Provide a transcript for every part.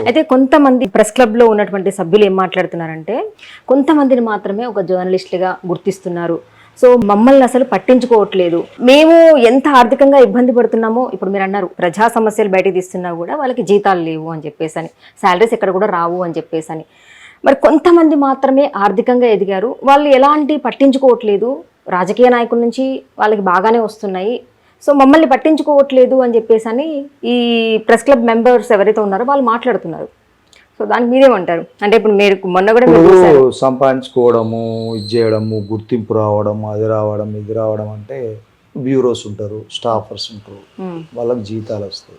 అయితే కొంతమంది ప్రెస్ క్లబ్లో ఉన్నటువంటి సభ్యులు ఏం మాట్లాడుతున్నారంటే కొంతమందిని మాత్రమే ఒక జర్నలిస్టులుగా గుర్తిస్తున్నారు. సో మమ్మల్ని అసలు పట్టించుకోవట్లేదు. మేము ఎంత ఆర్థికంగా ఇబ్బంది పడుతున్నామో ఇప్పుడు మీరు అన్నారు ప్రజా సమస్యలు బయటకు తీస్తున్నా కూడా వాళ్ళకి జీతాలు లేవు అని చెప్పేసి అని శాలరీస్ ఎక్కడ కూడా రావు అని చెప్పేసి అని మరి కొంతమంది మాత్రమే ఆర్థికంగా ఎదిగారు. వాళ్ళు ఎలాంటి పట్టించుకోవట్లేదు. రాజకీయ నాయకుల నుంచి వాళ్ళకి బాగానే వస్తున్నాయి. సో మమ్మల్ని పట్టించుకోవట్లేదు అని చెప్పేసి అని ఈ ప్రెస్ క్లబ్ మెంబర్స్ ఎవరైతే ఉన్నారో వాళ్ళు మాట్లాడుతున్నారు. సో దానికి మీరేమంటారు? అంటే ఇప్పుడు మీరు మొన్న కూడా. సంపాదించుకోవడము ఇది చేయడము గుర్తింపు రావడం అది రావడం ఇది రావడం అంటే బ్యూరోస్ ఉంటారు స్టాఫర్స్ ఉంటారు. వాళ్ళకి జీతాలు వస్తాయి.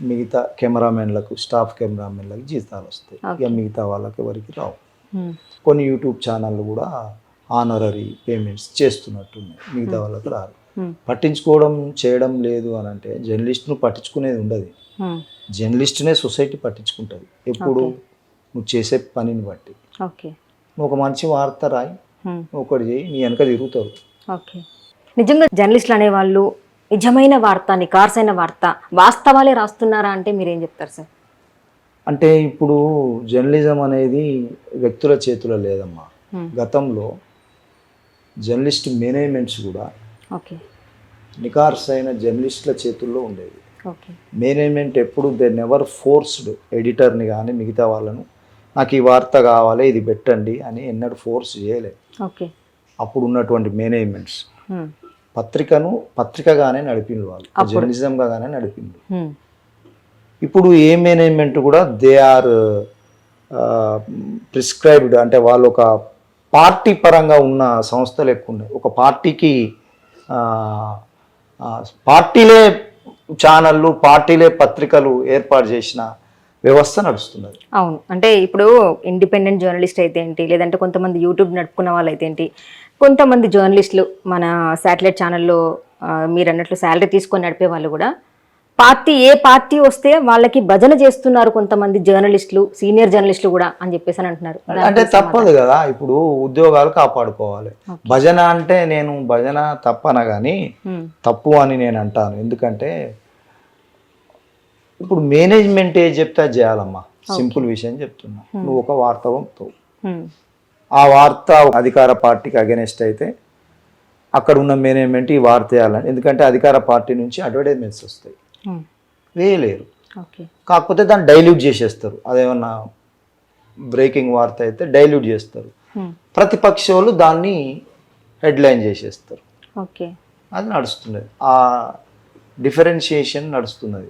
మిగతా కెమెరామెన్లకు స్టాఫ్ కెమెరామెన్లకు జీతాలు వస్తాయి. ఇక మిగతా వాళ్ళకి ఎవరికి రావు. కొన్ని యూట్యూబ్ ఛానళ్ళు కూడా ఆనరరీ పేమెంట్స్ చేస్తున్నట్టున్నాయి. మిగతా వాళ్ళకి రారు. పట్టించుకోవడం చేయడం లేదు అని అంటే జర్నలిస్ట్ను పట్టించుకునేది ఉండదు. ఉమ్, జర్నలిస్ట్నే సొసైటీ పట్టించుకుంటుంది. ఎప్పుడు. నువ్వు చేసే పనిని బట్టి. ఓకే నువ్వు ఒక మంచి వార్త రాయి. నువ్వు ఒకటి చేయి నీ వెనక తిరుగుతారు ఓకే నిజంగా జర్నలిస్టులు అనేవాళ్ళు నిజమైన వార్త నికార్సైన వార్త వాస్తవాలే రాస్తున్నారా అంటే మీరేం చెప్తారు సార్ అంటే ఇప్పుడు జర్నలిజం అనేది వ్యక్తుల చేతిలో లేదమ్మా. గతంలో జర్నలిస్ట్ మేనేజ్మెంట్స్ కూడా నికార్స్ అయిన జర్నలిస్టుల చేతుల్లో ఉండేది. ఓకే. మేనేజ్మెంట్ ఎప్పుడు దే నెవర్ ఫోర్స్డ్ ఎడిటర్ని కానీ మిగతా వాళ్ళను నాకు ఈ వార్త కావాలి ఇది పెట్టండి అని ఎన్నడూ ఫోర్స్ చేయలేదు ఓకే. అప్పుడు ఉన్నటువంటి మేనేజ్మెంట్స్ పత్రికను పత్రికగానే నడిపిండు వాళ్ళు. అప్పుడు. జర్నలిజంగా గానే నడిపిండు ఇప్పుడు ఏ మేనేజ్మెంట్ కూడా దే ఆర్ ప్రిస్క్రైబ్డ్ అంటే వాళ్ళు ఒక పార్టీ పరంగా ఉన్న సంస్థలు ఎక్కువ ఉన్నాయి. ఒక పార్టీకి పార్టీలే ఛానళ్ళు పార్టీలే పత్రికలు ఏర్పాటు చేసిన వ్యవస్థ నడుస్తున్నది. అవును. అంటే ఇప్పుడు ఇండిపెండెంట్ జర్నలిస్ట్ అయితే ఏంటి లేదంటే కొంతమంది యూట్యూబ్ నడుపుకున్న వాళ్ళు అయితే ఏంటి కొంతమంది జర్నలిస్టులు మన శాటిలైట్ ఛానల్లో మీరు అన్నట్లు శాలరీ తీసుకొని నడిపే వాళ్ళు కూడా పార్టీ ఏ పార్టీ వస్తే వాళ్ళకి భజన చేస్తున్నారు కొంతమంది జర్నలిస్టులు సీనియర్ జర్నలిస్టులు కూడా అని చెప్పేసి అని అంటున్నారు. అంటే తప్పదు కదా ఇప్పుడు ఉద్యోగాలు కాపాడుకోవాలి. భజన అంటే నేను భజన తప్పన కానీ తప్పు అని నేను అంటాను. ఎందుకంటే ఇప్పుడు మేనేజ్మెంట్ ఏ చెప్తే చేయాలమ్మా. సింపుల్ విషయం చెప్తున్నా. నువ్వు ఒక వార్త పంపుతావు. ఆ వార్త అధికార పార్టీకి అగెనెస్ట్ అయితే అక్కడ ఉన్న మేనేజ్మెంట్ ఈ వార్త వేయాలని. ఎందుకంటే అధికార పార్టీ నుంచి అడ్వర్టైజ్మెంట్స్ వస్తాయి. వేయలేరు. ఓకే కాకపోతే దాన్ని డైల్యూట్ చేసేస్తారు. అదేమన్నా బ్రేకింగ్ వార్త అయితే డైల్యూట్ చేస్తారు. ఉమ్, ప్రతిపక్ష వాళ్ళు దాన్ని హెడ్లైన్ చేసేస్తారు. ఓకే అది నడుస్తున్నది. ఆ డిఫరెన్షియేషన్ నడుస్తున్నది.